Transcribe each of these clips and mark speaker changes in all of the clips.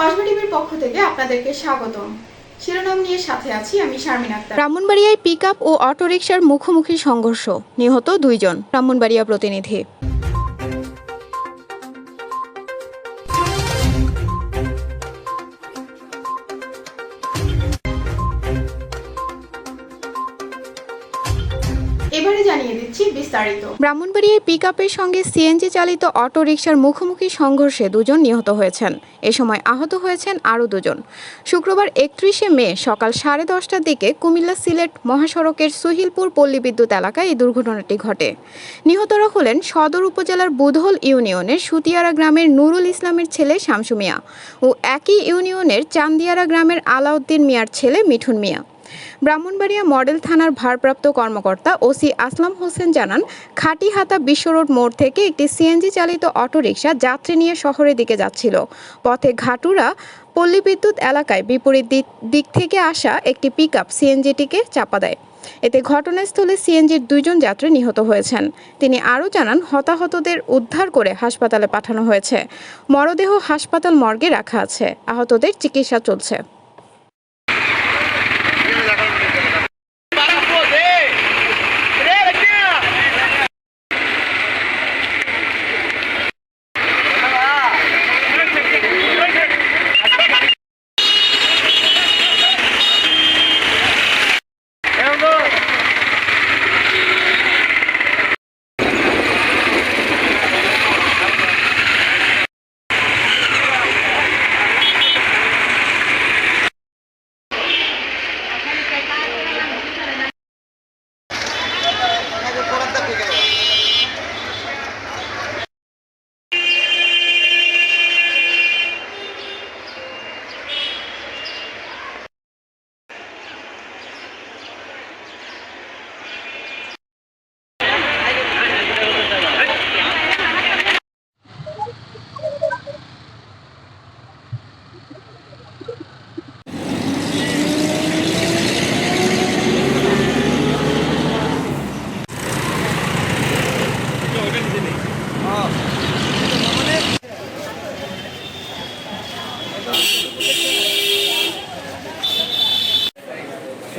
Speaker 1: কসবা টিভির পক্ষ থেকে আপনাদেরকে স্বাগতম। শিরোনাম নিয়ে সাথে আছি আমি শারমিন আক্তার।
Speaker 2: ব্রাহ্মণবাড়িয়ায় পিকআপ ও অটোরিকশার মুখোমুখি সংঘর্ষ, নিহত দুইজন, ব্রাহ্মণবাড়িয়া প্রতিনিধি।
Speaker 1: জানিয়ে দিচ্ছি বিস্তারিত।
Speaker 2: ব্রাহ্মণবাড়িয়ায় পিকআপের সঙ্গে সিএনজি চালিত অটো অটোরিকশার মুখোমুখি সংঘর্ষে দুজন নিহত হয়েছেন। এ সময় আহত হয়েছেন আরও দুজন। শুক্রবার একত্রিশে মে সকাল সাড়ে দশটার দিকে কুমিল্লা সিলেট মহাসড়কের সুহিলপুর পল্লী বিদ্যুৎ এলাকায় এই দুর্ঘটনাটি ঘটে। নিহতরা হলেন সদর উপজেলার বুধল ইউনিয়নের সুতিয়ারা গ্রামের নুরুল ইসলামের ছেলে শামসু মিয়া ও একই ইউনিয়নের চান্দিয়ারা গ্রামের আলাউদ্দিন মিয়ার ছেলে মিঠুন মিয়া। ব্রাহ্মণবাড়িয়া মডেল থানার ভারপ্রাপ্ত কর্মকর্তা ওসি আসলাম হোসেন জানান, খাটিহাতা বিশ্ব রোড মোড় থেকে একটি সিএনজি চালিত অটোরিকশা যাত্রী নিয়ে শহরের দিকে যাচ্ছিল। পথে ঘাটুরা পল্লী বিদ্যুৎ এলাকায় বিপরীত দিক থেকে আসা একটি পিক আপ সিএনজিটিকে চাপা দেয়। এতে ঘটনাস্থলে সিএনজির দুইজন যাত্রী নিহত হয়েছেন। তিনি আরও জানান, হতাহতদের উদ্ধার করে হাসপাতালে পাঠানো হয়েছে। মরদেহ হাসপাতাল মর্গে রাখা আছে। আহতদের চিকিৎসা চলছে।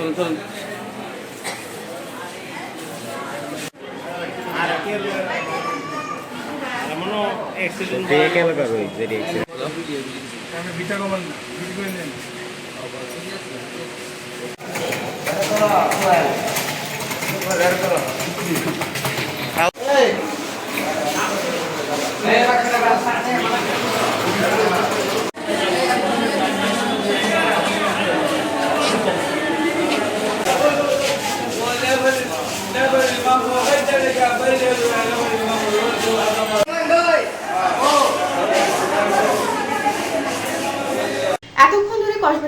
Speaker 3: চলুন চলুন।
Speaker 1: এতক্ষণ ধরে কসবা